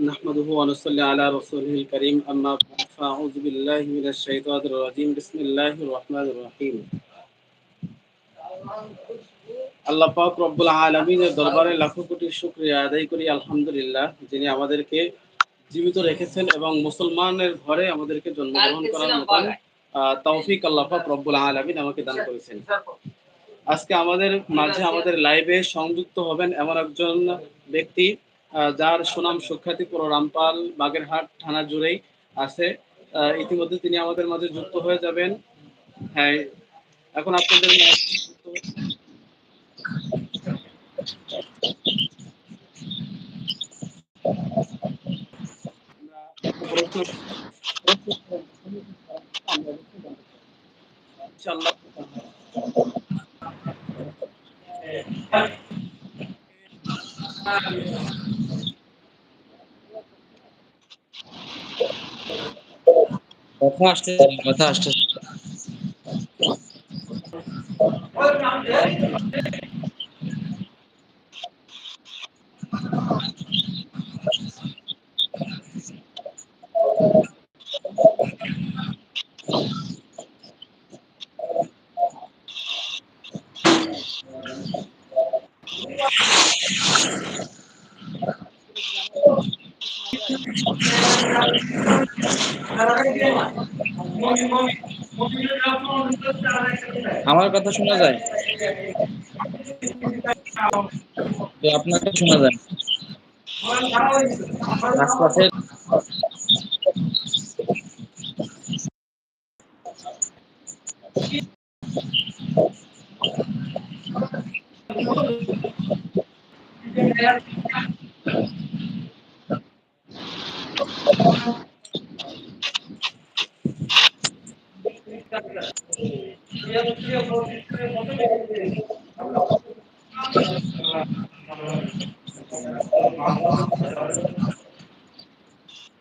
نحمده ونصلي على رسوله الكريم أما بعد فأعوذ بالله من الشيطان الرجيم بسم الله الرحمن الرحيم আল্লাহ পাক রব্বুল আলমিনের দরবারে লাখো কোটি শুক্রিয়া আদায় করি আলহামদুলিল্লাহ যিনি আমাদেরকে জীবিত রেখেছেন এবং মুসলমানের ঘরে আমাদেরকে জন্মগ্রহণ করার মতন তৌফিক আল্লাহ পাক রব্বুল আলমিন আমাকে দান করেছেন আজকে আমাদের মাঝে আমাদের লাইভে সংযুক্ত হবেন এমন একজন ব্যক্তি যার সুনাম সুখ্যাতি পুরো রামপাল বাগেরহাট থানা জুড়েই আছে ইতিমধ্যে তিনি আমাদের মাঝে যুক্ত হয়ে যাবেন হ্যাঁ এখন আপনাদের ইনশাআল্লাহ কথা আসছে কথা আসছে আমার কথা শোনা যায়? আপনাকে শোনা যায়? আশপাশের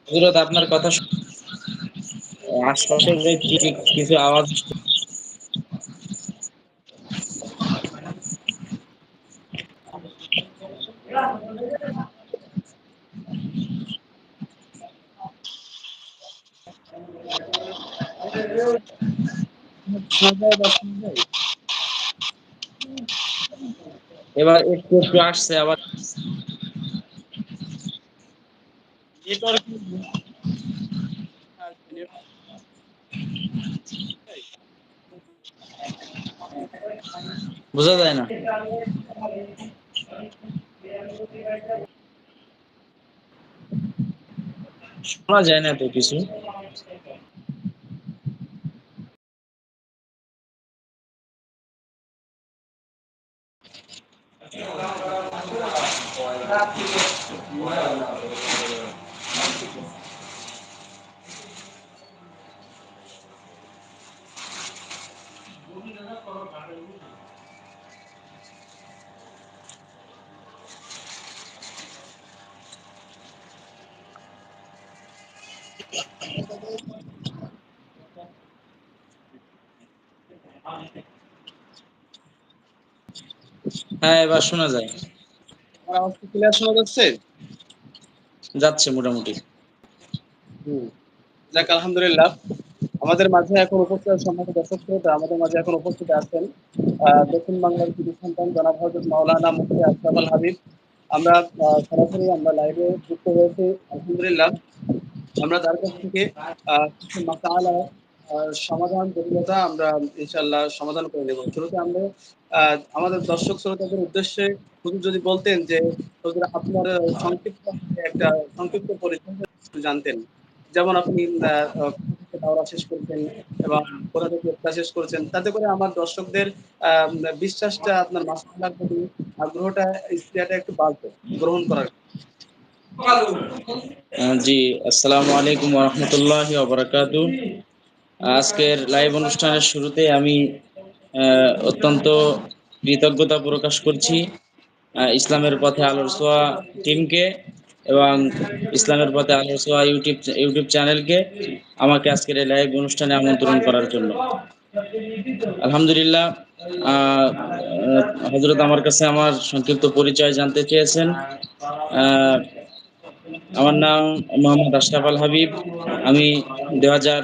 হজরত আপনার কথা যে কিছু আওয়াজ এবার একটু একটু আসছে আবার বোঝা যায় না। শোনা যায় না তো কিছু। হ্যাঁ এবার শোনা যায়। ক্লিয়ার শোনা যাচ্ছে যাচ্ছে মোটামুটি যাক, আলহামদুলিল্লাহ। আমাদের মাঝে এখন উপস্থিত সম্মানিত দর্শক শ্রোতা। আমাদের মাঝে এখন উপস্থিত আছেন দক্ষিণ বাংলার কৃষি সন্তান জনাব হজরত মাওলানা মুফতি আল হাবিব। আমরা সরাসরি আমরা লাইভে যুক্ত হয়েছি, আলহামদুলিল্লাহ। আমরা তার কাছ থেকে কিছু সমাধান জটিলতা আমরা ইনশাল্লাহ সমাধান করে নেব শুরুতে আমরা আমাদের দর্শক শ্রোতাদের উদ্দেশ্যে যদি বলতেন যে আপনার সংক্ষিপ্ত একটা, সংক্ষিপ্ত পরিচয় জানতেন। যেমন আপনি দাওরা শেষ এবং শেষ তাতে করে আমার দর্শকদের বিশ্বাসটা, আপনার মাসালার প্রতি আগ্রহটা ইস্তিয়াটা একটু বাড়বে গ্রহণ করার। জি, আসসালামু আলাইকুম আজকের লাইভ অনুষ্ঠানের শুরুতে আমি অত্যন্ত কৃতজ্ঞতা প্রকাশ করছি ইসলামের পথে আলোর সোয়া টিমকে এবং ইসলামের পথে আলোর সোয়া ইউটিউব ইউটিউব চ্যানেলকে আমাকে আজকের এই লাইভ অনুষ্ঠানে আমন্ত্রণ করার জন্য। আলহামদুলিল্লাহ হজরত আমার কাছে আমার সংক্ষিপ্ত পরিচয় জানতে চেয়েছেন। আমার নাম মোহাম্মদ আশরাফ আল হাবিব। আমি দু হাজার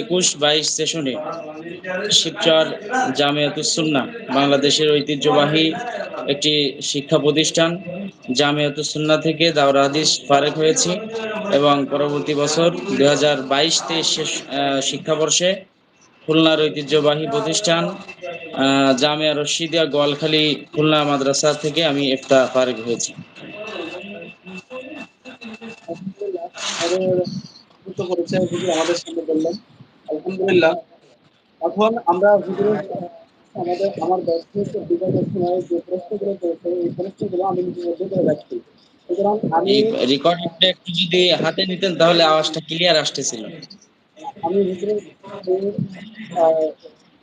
একুশ বাইশ সেশনে শিবচর জামিয়াতুসুন্না বাংলাদেশের ঐতিহ্যবাহী একটি শিক্ষা প্রতিষ্ঠান। জামিয়াতুসুন্না থেকে দাওরা হাদিস ফারেক হয়েছি এবং পরবর্তী বছর দু হাজার বাইশ তেইশ শিক্ষাবর্ষে খুলনার ঐতিহ্যবাহী প্রতিষ্ঠান জামিয়া রশিদিয়া গোয়ালখালী খুলনা মাদ্রাসা থেকে আমি একটা ফারেক হয়েছি। পরিচয় হুজুর আমাদের সামনে বললেন আলহামদুলিল্লাহ এখন আমরা হুজুরের আমাদের আমার দর্শক বিগতের সময় যে প্রশ্নগুলো করেছে এই প্রশ্নগুলো আমি নিজের করে রাখছি। সুতরাং আমি রেকর্ডিংটা একটু যদি হাতে নিতেন তাহলে আওয়াজটা ক্লিয়ার আসতেছিল। আমি হুজুরের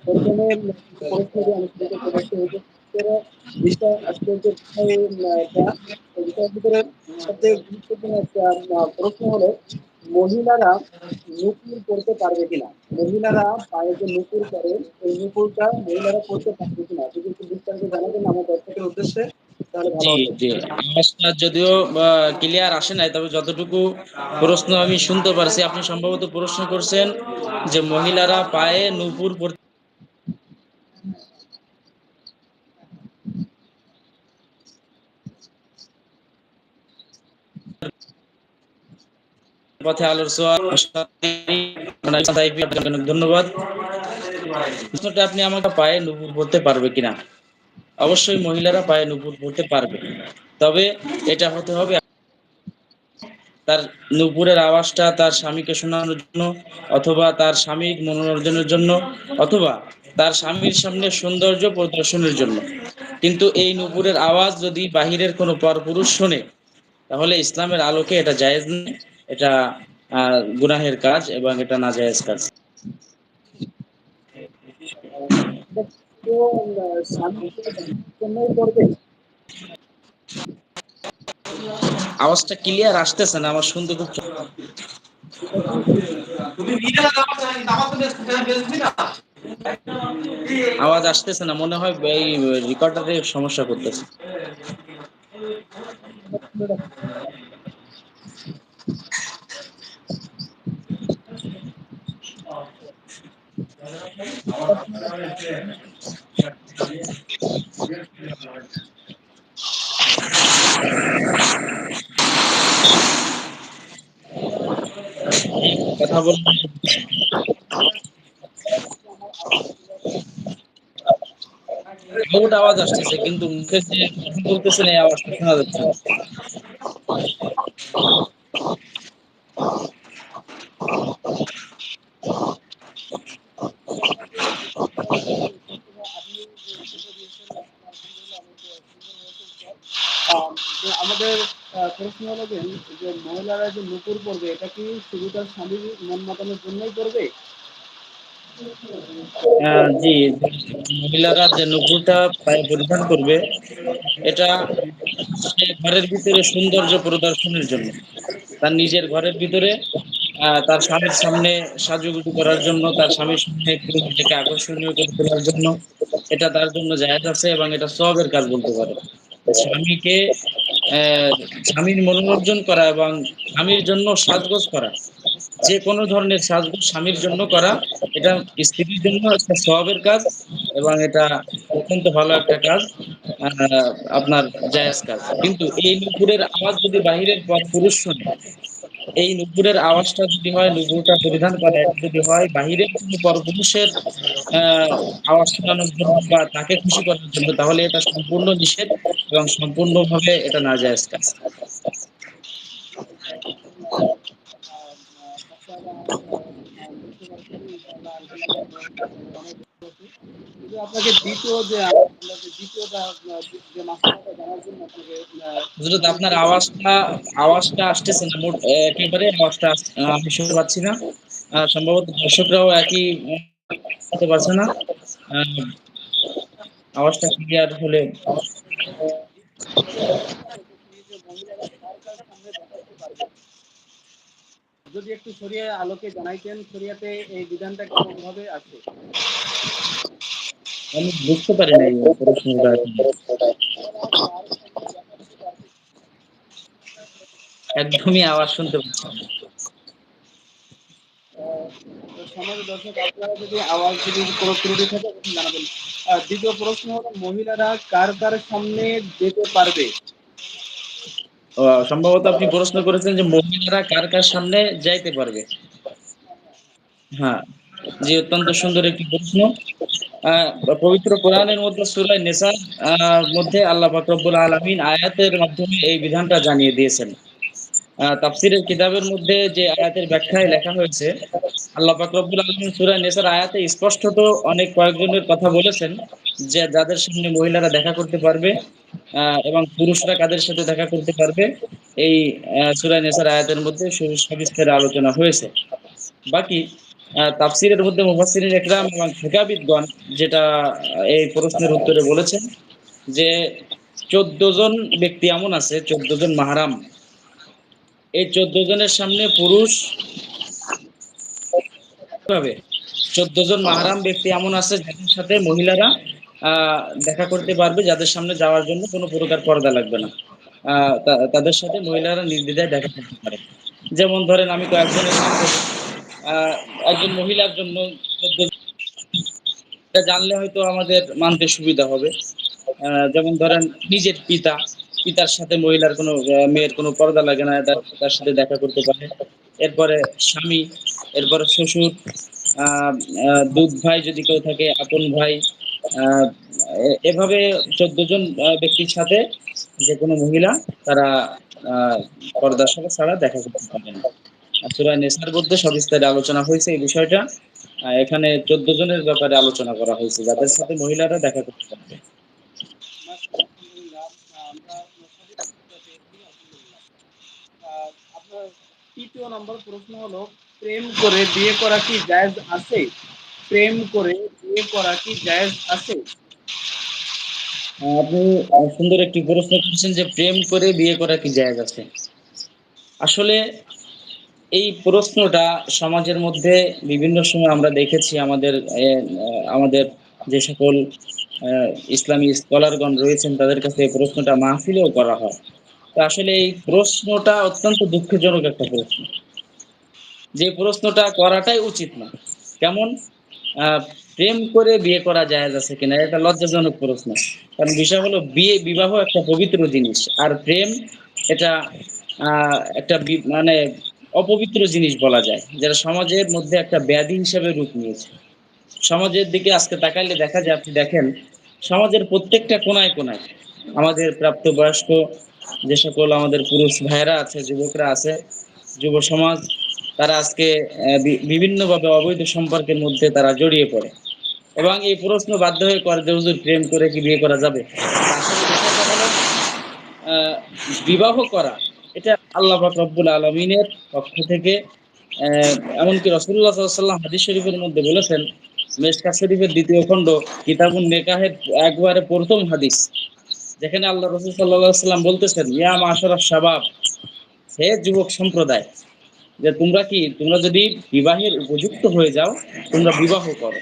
প্রথমে প্রশ্ন আমি করতে বিষয় আজকের বিষয়ের ভিতরে গুরুত্বপূর্ণ একটা প্রশ্ন হলো মহিলারা নুপুর করতে পারবে কিনা? মহিলারা পায়ে যে নুপুর করে এই নুপুরটা মহিলারা করতে পারবে কিনা? যদি একটু বিস্তারিত জানাবেন আমার দর্শকের উদ্দেশ্যে যদিও ক্লিয়ার আসে নাই তবে যতটুকু প্রশ্ন আমি শুনতে পারছি আপনি সম্ভবত প্রশ্ন করছেন যে মহিলারা পায়ে নূপুর পথে আলোর ধন্যবাদ। আপনি আমাকে পায়ে নুপুর পরতে পারবে কিনা? অবশ্যই মহিলারা পায়ে নুপুর পরতে পারবে। তবে এটা হতে হবে তার নুপুরের আওয়াজটা তার স্বামীকে শোনানোর জন্য অথবা তার স্বামীর মনোরঞ্জনের জন্য অথবা তার স্বামীর সামনে সৌন্দর্য প্রদর্শনের জন্য। কিন্তু এই নুপুরের আওয়াজ যদি বাহিরের কোনো পরপুরুষ শোনে, তাহলে ইসলামের আলোকে এটা জায়েজ নেই এটা গুনাহের কাজ এবং এটা নাজায়েজ কাজ। আওয়াজটা ক্লিয়ার আসতেছে না, আমার শুনতে খুব আওয়াজ আসতেছে না, মনে হয় এই রেকর্ডারে সমস্যা করতেছে। কথা বলুন বহুত আওয়াজ আসতেছে কিন্তু মুখে যে কথা বলতেছেন আওয়াজটা শোনা যাচ্ছে না আহ, যে আমাদের আহ, প্রশ্ন হলো যে যে মহিলারা যে নুপুর পরবে, এটা কি শুধু তার স্বামীর মন মাতানোর জন্যই জি, মহিলারা যে নুপুরটা পরিধান করবে, এটা ঘরের ভিতরে সৌন্দর্য প্রদর্শনের জন্য। তার নিজের ঘরের ভিতরে তার স্বামীর সামনে সাজুগুজু করার জন্য, তার স্বামীর সামনে নিজেকে আকর্ষণীয় করে তোলার জন্য। এটা তার জন্য জায়েজ আছে এবং এটা সবের কাজ বলতে পারে। স্বামীকে স্বামীর মনোরঞ্জন করা এবং স্বামীর জন্য সাজগোজ করা। যে কোনো ধরনের সাজগোজ স্বামীর জন্য করা, এটা স্ত্রীর জন্য একটা স্বভাবের কাজ এবং এটা অত্যন্ত ভালো একটা কাজ আপনার জায়াজ কাজ। কিন্তু এই নুপুরের আওয়াজ যদি বাহিরের পর পুরুষ শোনে এই নুপুরের আওয়াজটা যদি হয়, নুপুরটা পরিধান করা যদি হয় বাহিরের কোনো পরপুরুষের আওয়াজ শোনানোর জন্য বা তাকে খুশি করার জন্য, তাহলে এটা সম্পূর্ণ নিষেধ এবং সম্পূর্ণভাবে এটা নাজায়েজ কাজ। যদি আপনাকে দ্বিতীয় যে দ্বিতীয়টা যে মাসলাটা জানার জন্য আপনাকে হযরত আপনার আওয়াজটা আওয়াজটা আসতেছে না মোট একেবারে আওয়াজটা আমি শুনতে পাচ্ছি না। সম্ভবত দর্শকরাও একই শুনতে পারছে না। আওয়াজটা ক্লিয়ার হলে যদি একটু সরিয়ে আলোকে জানাইতেন শরিয়াতে এই বিধানটা কেমন ভাবে আছে? আমি বুঝতে পারি না প্রশ্নটা। একদমই আওয়াজ শুনতে পাচ্ছি দ্বিতীয় প্রশ্ন হলো মহিলারা কার কার সামনে যেতে পারবে? সম্ভবত আপনি প্রশ্ন করেছেন যে মহিলারা কার কার সামনে যাইতে পারবে। হ্যাঁ। জি অত্যন্ত সুন্দর একটি প্রশ্ন। পবিত্র কোরআনের মধ্যে সূরা নিসা আহ, মধ্যে আল্লাহ পাক রব্বুল আলামিন আয়াতের মাধ্যমে এই বিধানটা জানিয়ে দিয়েছেন। তাফসীরের কিতাবের মধ্যে যে আয়াতের ব্যাখ্যায় লেখা হয়েছে আল্লাহ পাক রব্বুল আলামিন সূরা নিসার আয়াতে স্পষ্টত অনেক কয়েকজনের কথা বলেছেন যে যাদের সামনে মহিলারা দেখা করতে পারবে এবং পুরুষরা কাদের সাথে দেখা করতে পারবে এই আহ, সূরা নিসার আয়াতের মধ্যে সবিস্তারে আলোচনা হয়েছে। বাকি তাফসীরের মধ্যে মুফাসসিরিন ইকরাম এবং ফিকাবিদগণ যেটা এই প্রশ্নের উত্তরে বলেছেন যে চোদ্দ জন ব্যক্তি এমন আছে চোদ্দ জন মাহারাম। এই চোদ্দ জনের সামনে পুরুষ হবে। চোদ্দ জন মাহারাম ব্যক্তি এমন আছে যাদের সাথে মহিলারা দেখা করতে পারবে যাদের সামনে যাওয়ার জন্য কোনো প্রকার পর্দা লাগবে না। তাদের সাথে মহিলারা নির্দ্বিধায় দেখা করতে পারে। যেমন ধরেন আমি কয়েকজনের। আহ, একজন মহিলার জন্য জানলে হয়তো আমাদের মানতে সুবিধা হবে। যেমন ধরেন নিজের পিতা, পিতার সাথে মহিলার কোনো মেয়ের কোনো পর্দা লাগে না, তার সাথে দেখা করতে পারে। এরপরে স্বামী, এরপরে শ্বশুর দুধ ভাই যদি কেউ থাকে, আপন ভাই এভাবে চোদ্দ জন ব্যক্তির সাথে যে কোনো মহিলা তারা পর্দা ছাড়া ছাড়া দেখা করতে পারে না আর সূরা নেসার মধ্যে সবিস্তারে আলোচনা হয়েছে এই বিষয়টা। এখানে চোদ্দ জনের ব্যাপারে আলোচনা করা হয়েছে যাদের সাথে মহিলারা দেখা করতে পারবে তৃতীয় নম্বর প্রশ্ন হলো প্রেম করে বিয়ে করা কি জায়েজ আছে? প্রেম করে বিয়ে করা কি জায়েজ আছে? আপনি সুন্দর একটি প্রশ্ন করেছেন যে প্রেম করে বিয়ে করা কি জায়েজ আছে? আসলে এই প্রশ্নটা সমাজের মধ্যে বিভিন্ন সময় আমরা দেখেছি আমাদের আমাদের যে সকল ইসলামী স্কলারগণ রয়েছেন তাদের কাছে এই প্রশ্নটা মাহফিলেও করা হয়। তো আসলে এই প্রশ্নটা অত্যন্ত দুঃখজনক একটা প্রশ্ন। যে প্রশ্নটা করাটাই উচিত না। কেমন? প্রেম করে বিয়ে করা জায়েজ আছে কিনা, এটা লজ্জাজনক প্রশ্ন। কারণ বিষয় হলো বিয়ে, বিবাহ একটা পবিত্র জিনিস। আর প্রেম এটা একটা মানে অপবিত্র জিনিস বলা যায়, যারা সমাজের মধ্যে একটা ব্যাধি হিসেবে রূপ নিয়েছে। সমাজের দিকে আজকে তাকাইলে দেখা যায়, আপনি দেখেন, সমাজের প্রত্যেকটা কোনায় কোনায় আমাদের প্রাপ্তবয়স্ক, যে সকল আমাদের পুরুষ ভাইয়েরা আছে, যুবকরা আছে, যুব সমাজ, তারা আজকে বিভিন্নভাবে অবৈধ সম্পর্কের মধ্যে তারা জড়িয়ে পড়ে। এবং এই প্রশ্ন বাধ্য হয়ে করে যে, হুজুর, প্রেম করে কি বিয়ে করা যাবে? বিবাহ করা আল্লাহ রব্বুল আলমিনের পক্ষ থেকে এমনকি রসুল্লাহ সাল্লাম হাদিস শরীফের মধ্যে বলেছেন মেশকা শরীফের দ্বিতীয় খণ্ড, কিতাবুন নেকাহের একবারে প্রথম হাদিস। যেখানে আল্লাহ রসুল সাল্লাহ সাল্লাম বলতেছেন, ইয়া মাশারাফ শাবাব, হে যুবক সম্প্রদায়, যে তোমরা কি, তোমরা যদি বিবাহের উপযুক্ত হয়ে যাও, তোমরা বিবাহ করো।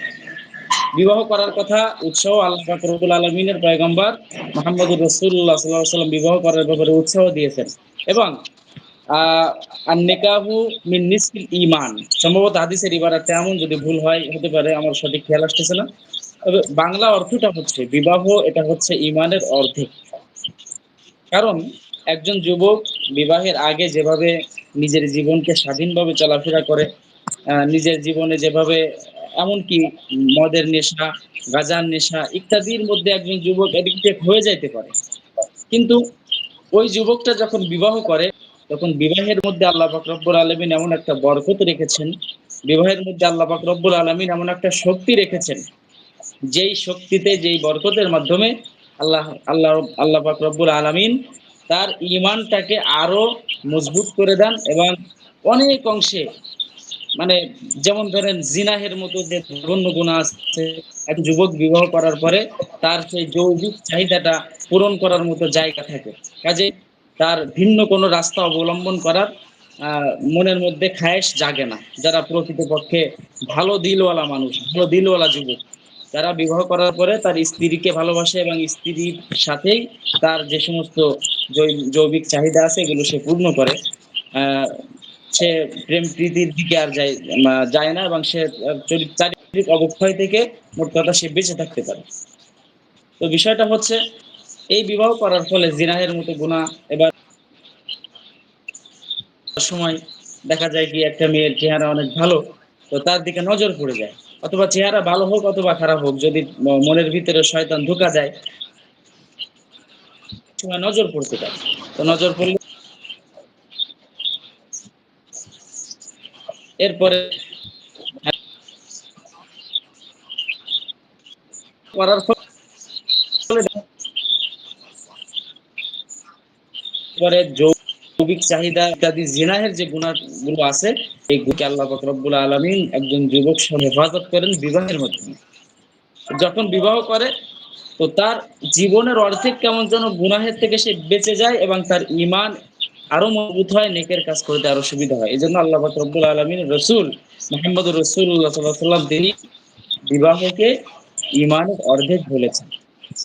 বিবাহ করার কথা উৎসাহ আল্লাহ পাক রব্বুল আলমিনের পয়গম্বর মোহাম্মদুর রসুল্লাহ সাল্লাহ সাল্লাম বিবাহ করার ব্যাপারে উৎসাহ দিয়েছেন। এবং আর নিকাহু সম্ভবত হাদিসের ইবারাতে এমন যদি ভুল হয়, হতে পারে আমার সঠিক খেয়াল আসতেছে না। তবে বাংলা অর্থটা হচ্ছে বিবাহ, এটা হচ্ছে ঈমানের অর্ধেক। কারণ একজন যুবক বিবাহের আগে যেভাবে নিজের জীবনকে স্বাধীনভাবে চলাফেরা করে নিজের জীবনে যেভাবে, এমনকি মদের নেশা, গাঁজার নেশা ইত্যাদির মধ্যে একজন যুবক এডিক্টেড হয়ে যাইতে পারে। কিন্তু ওই যুবকটা যখন বিবাহ করে তখন বিবাহের মধ্যে আল্লাহ রব্বুল আলমিন এমন একটা বরকত রেখেছেন, বিবাহের মধ্যে আল্লাহ রব্বুল আলমিন এমন একটা শক্তি রেখেছেন, যেই শক্তিতে, যেই বরকতের মাধ্যমে আল্লাহ আল্লাহ আল্লাহ রব্বুল আলামিন তার ঈমানটাকে আরও মজবুত করে দেন এবং অনেক অংশে মানে যেমন ধরেন জিনাহের মতো যে জঘন্য গুণা আছে, এক যুবক বিবাহ করার পরে তার সেই যৌবিক চাহিদাটা পূরণ করার মতো জায়গা থাকে। কাজে তার ভিন্ন কোনো রাস্তা অবলম্বন করার মনের মধ্যে খায়েশ জাগে না। যারা প্রকৃতপক্ষে ভালো দিলওয়ালা মানুষ, ভালো দিলওয়ালা যুবক যারা বিবাহ করার পরে তার স্ত্রীকে ভালোবাসে এবং স্ত্রীর সাথেই তার যে সমস্ত জৈবিক চাহিদা আছে, এগুলো সে পূর্ণ করে। সে প্রেম প্রীতির দিকে আর যায় যায় না এবং সে চারিত্রিক অবক্ষয় থেকে মোট কথা সে বেঁচে থাকতে পারে। তো বিষয়টা হচ্ছে এই বিবাহ করার ফলে জিনাহের মতো গুণা এবার সময় দেখা যায় কি একটা মেয়ের চেহারা অনেক ভালো, তো তার দিকে নজর পড়ে যায়। অথবা চেহারা ভালো হোক অথবা খারাপ হোক, যদি মনের ভিতরে শয়তান ঢুকা যায়, সময় নজর পড়তে পারে। তো নজর পড়লে এরপরে করার ফলে পরে যৌবিক চাহিদা ইত্যাদি জিনাহের যে গুণাগুলো আছে, এই গুণকে আল্লাহ রব্বুল আলমিন একজন যুবক হেফাজত করেন বিবাহের মাধ্যমে। যখন বিবাহ করে, তো তার জীবনের অর্ধেক কেমন যেন গুনাহের থেকে সে বেঁচে যায় এবং তার ইমান আরও মজবুত হয়, নেকের কাজ করতে আরও সুবিধা হয়। এই জন্য আল্লাহ রব্বুল আলমিন রসুল মোহাম্মদ রসুল্লাহ সাল্লাম তিনি বিবাহকে ইমানের অর্ধেক বলেছেন।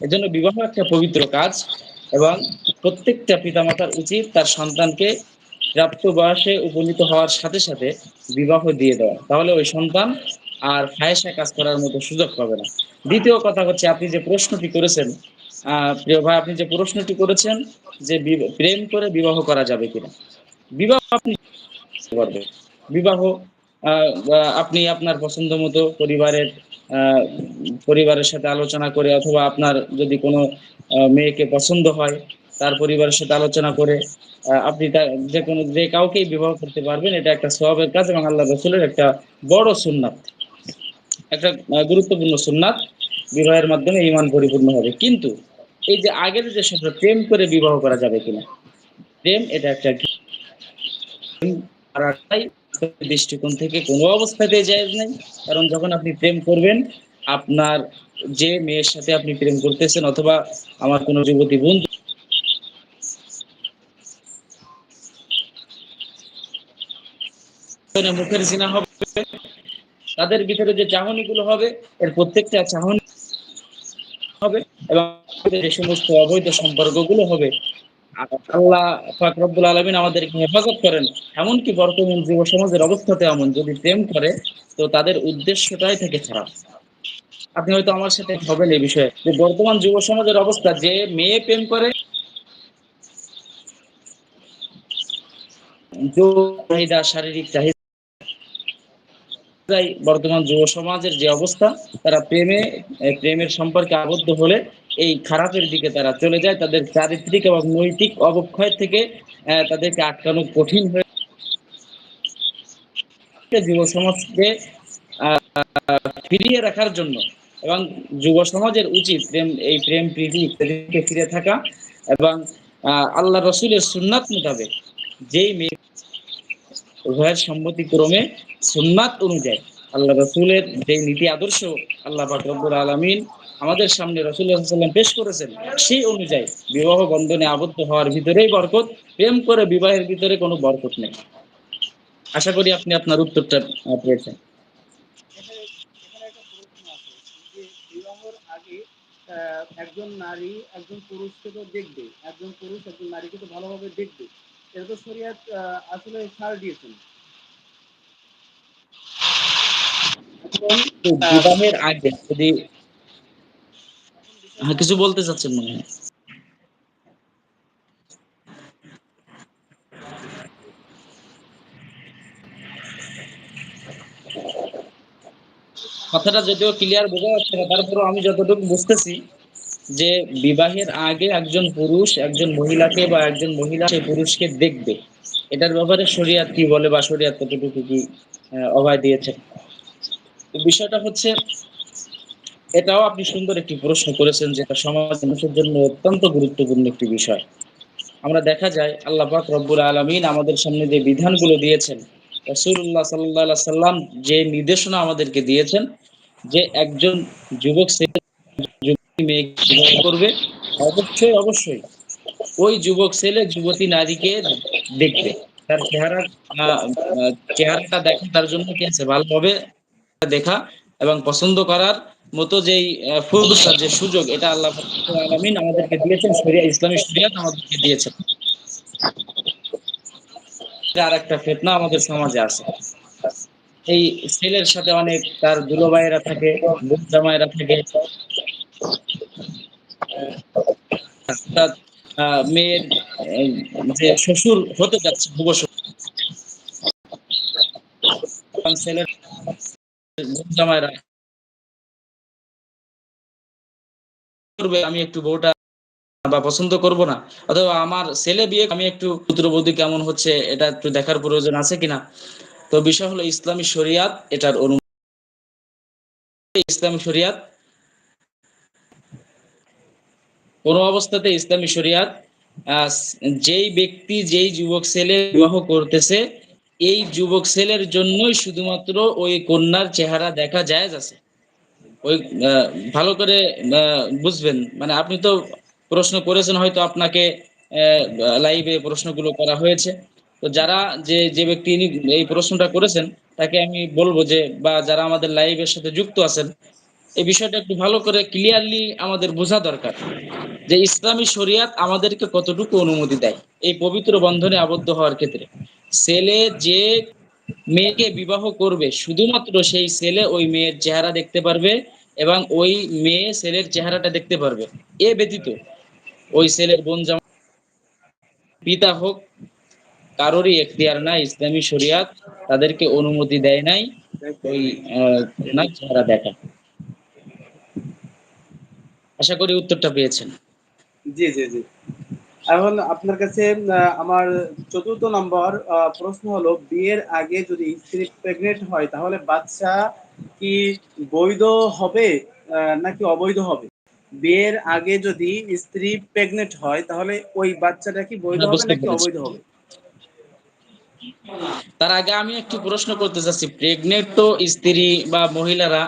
এজন্য বিবাহ একটা পবিত্র কাজ। এবং প্রত্যেকটা পিতামাতার উচিত তার সন্তানকে প্রাপ্ত বয়সে উপনীত হওয়ার সাথে সাথে বিবাহ দিয়ে দেওয়া। তাহলে ওই সন্তান আর ফায়সা কাজ করার মতো সুযোগ পাবে না। দ্বিতীয় কথা হচ্ছে, আপনি যে প্রশ্নটি করেছেন প্রিয় ভাই, আপনি যে প্রশ্নটি করেছেন যে প্রেম করে বিবাহ করা যাবে কিনা। বিবাহ আপনি বিবাহ আপনি আপনার পছন্দ মতো পরিবারের পরিবারের সাথে আলোচনা করে অথবা আপনার যদি কোনো মেয়েকে পছন্দ হয়, তার পরিবারের সাথে আলোচনা করে আপনি যে কোনো, যে কাউকেই বিবাহ করতে পারবেন, এটা একটা স্বভাবের কাজ এবং আল্লাহ রসুলের একটা বড় সুন্নাত। একটা গুরুত্বপূর্ণ সুন্নাত বিবাহের মাধ্যমে ইমান পরিপূর্ণ হবে। কিন্তু এই যে আগের যে শব্দ প্রেম করে বিবাহ করা যাবে কিনা? প্রেম এটা একটা দৃষ্টিকোণ থেকে কোনো অবস্থাতে জায়েজ নেই। কারণ যখন আপনি প্রেম করবেন, আপনার যে মেয়ের সাথে আপনি প্রেম করতেছেন অথবা আমার কোনো যুবতী বন্ধু মুখের জিনা হবে, তাদের ভিতরে যে চাহনি গুলো হবে, এর প্রত্যেকটা চাহনি হবে এবং যে সমস্ত অবৈধ সম্পর্ক হবে আল্লাহ ফাকরুল আলমিন আমাদেরকে হেফাজত করেন। এমনকি বর্তমান যুব সমাজের অবস্থাতে এমন, যদি প্রেম করে, তো তাদের উদ্দেশ্যটাই থেকে খারাপ। আপনি হয়তো আমার সাথে হবেন এই বিষয়ে যে বর্তমান যুব সমাজের অবস্থা, যে মেয়ে প্রেম করে শারীরিক চাহিদা বর্তমান যুব সমাজের যে অবস্থা, তারা প্রেমে প্রেমের সম্পর্কে আবদ্ধ হলে এই খারাপের দিকে তারা চলে যায়। তাদের চারিত্রিক এবং নৈতিক অবক্ষয় থেকে তাদেরকে আটকানো কঠিন হয়ে যুব সমাজকে ফিরিয়ে রাখার জন্য এবং যুব সমাজের উচিত প্রেম, এই প্রেম প্রীতি ইত্যাদিকে ফিরে থাকা এবং আল্লাহ রসুলের সুন্নাত মোতাবেক যেই মেয়ে উভয়ের সম্মতিক্রমে সুন্নাত অনুযায়ী, আল্লাহ রসুলের যে নীতি আদর্শ আল্লাহ বাকরবুল আলমিন আমাদের সামনে রসুল্লাহাম পেশ করেছেন, সেই অনুযায়ী বিবাহ বন্ধনে আবদ্ধ হওয়ার ভিতরেই বরকত, প্রেম করে বিবাহের ভিতরে কোনো বরকত নেই। আশা করি আপনি আপনার উত্তরটা পেয়েছেন। একজন নারী একজন পুরুষকে তো দেখবে, একজন পুরুষ একজন নারীকে তো ভালোভাবে দেখবে। এটা তো শরিয়াত আসলে ছাড় দিয়েছেন। বিবাহের আগে যদি হ্যাঁ কিছু বলতে চাচ্ছেন মনে হয়। কথাটা যদিও ক্লিয়ার বোঝা যাচ্ছে না, তারপরেও আমি যতটুকু বুঝতেছি যে বিবাহের আগে একজন পুরুষ একজন মহিলাকে বা একজন মহিলা সেই পুরুষকে দেখবে। এটার ব্যাপারে শরিয়াত কি বলে বা শরিয়াত কতটুকু কি অভয় দিয়েছে বিষয়টা হচ্ছে, এটাও আপনি সুন্দর একটি প্রশ্ন করেছেন যেটা সমাজ মানুষের জন্য অত্যন্ত গুরুত্বপূর্ণ একটি বিষয়। আমরা দেখা যায়, আল্লাহ পাক রব্বুল আলমিন আমাদের সামনে যে বিধানগুলো দিয়েছেন রসুল্লাহ সাল্লাহ সাল্লাম যে নির্দেশনা আমাদেরকে দিয়েছেন, যে একজন যুবক মেয়ে করবে, অবশ্যই অবশ্যই। ওই যুবক ছেলে যুবতী নারীকে দেখবে। তার চেহারা চেহারাটা দেখা তার জন্য কি আছে? ভালোভাবে দেখা এবং পছন্দ করার মতো যেই ফুরসার যে সুযোগ, এটা আল্লাহ আলমিন আমাদেরকে দিয়েছেন, শরিয়া, ইসলামী শরিয়াত আমাদেরকে দিয়েছেন। আর একটা ফেতনা আমাদের সমাজে আছে। এই ছেলের সাথে অনেক, তার দুলোভাইয়েরা থাকে জামাইরা থাকে। মেয়ের যে শ্বশুর হতে যাচ্ছে ছেলের করবে, আমি একটু বউটা বা পছন্দ করব না। অথবা আমার ছেলে বিয়ে, আমি একটু পুত্রবধূ কেমন হচ্ছে, এটা একটু দেখার প্রয়োজন আছে কিনা? তো বিষয় হলো ইসলামী শরিয়াত, এটার ইসলামী শরিয়াত। কোন অবস্থাতে ইসলামী শরিয়াত যেই ব্যক্তি, যেই যুবক ছেলে বিবাহ করতেছে এই যুবক ছেলের জন্যই শুধুমাত্র ওই কন্যার চেহারা দেখা যায় আছে। ওই ভালো করে বুঝবেন। মানে আপনি তো প্রশ্ন করেছেন, হয়তো আপনাকে লাইভে প্রশ্নগুলো করা হয়েছে। তো যারা যে যে ব্যক্তি এই প্রশ্নটা করেছেন, তাকে আমি বলব যে, বা যারা আমাদের লাইভের সাথে যুক্ত আছেন, এই বিষয়টা একটু ভালো করে ক্লিয়ারলি আমাদের বোঝা দরকার যে ইসলামী শরিয়াত আমাদেরকে কতটুকু অনুমতি দেয়। এই পবিত্র বন্ধনে আবদ্ধ হওয়ার ক্ষেত্রে। ছেলে যে মেয়েকে বিবাহ করবে শুধুমাত্র সেই ছেলে ওই মেয়ের চেহারা দেখতে পারবে এবং ওই মেয়ে ছেলের চেহারাটা দেখতে পারবে। এ ব্যতীত ওই ছেলের বোন জামা পিতা হোক কারোরই এখতিয়ার নাই ইসলামী শরিয়াত তাদেরকে অনুমতি দেয় নাই ওই আহ, চেহারা দেখা। আশা করি উত্তরটা পেয়েছেন। জি জি জি। এখন আপনার কাছে আমার চতুর্থ নম্বর প্রশ্ন হলো বিয়ের আগে যদি স্ত্রী প্রেগনেন্ট হয় তাহলে বাচ্চা কি বৈধ হবে নাকি অবৈধ হবে? বিয়ের আগে যদি স্ত্রী প্রেগনেন্ট হয় তাহলে ওই বাচ্চাটা কি বৈধ হবে নাকি অবৈধ হবে? তার আগে আমি একটু প্রশ্ন করতে চাচ্ছি প্রেগনেন্ট তো স্ত্রী বা মহিলারা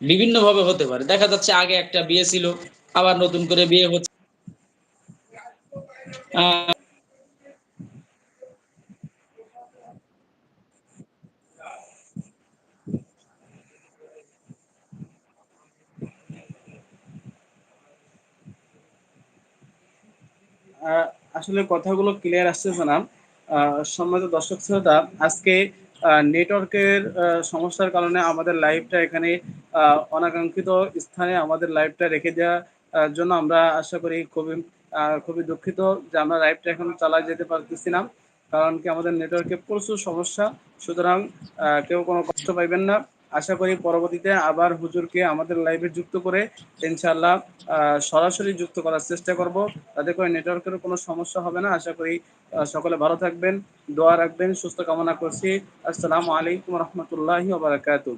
বিভিন্ন ভাবে হতে পারে। দেখা যাচ্ছে আগে একটা বিয়ে ছিল আবার নতুন করে বিয়ে হচ্ছে। আসলে কথাগুলো ক্লিয়ার আসতেছে না। সম্মানিত দর্শক শ্রোতা, আজকে নেটওয়ার্কের সমস্যার কারণে আমাদের লাইভটা এখানে অনাকাঙ্ক্ষিত স্থানে আমাদের লাইভটা রেখে দেওয়ার জন্য আমরা আশা করি খুবই খুবই দুঃখিত যে আমরা লাইভটা এখন চালায় যেতে পারতেছি না কারণ কি আমাদের নেটওয়ার্কে প্রচুর সমস্যা। সুতরাং কেউ কোনো কষ্ট পাইবেন না। আশা করি পরবর্তীতে আবার হুজুরকে আমাদের লাইভে যুক্ত করে ইনশাআল্লাহ আহ, সরাসরি যুক্ত করার চেষ্টা করব। তাতে করে নেটওয়ার্কের কোনো সমস্যা হবে না। আশা করি সকলে ভালো থাকবেন দোয়া রাখবেন সুস্থ কামনা করছি। আসসালামু আলাইকুম রহমতুল্লাহি ওবারাকাতুহ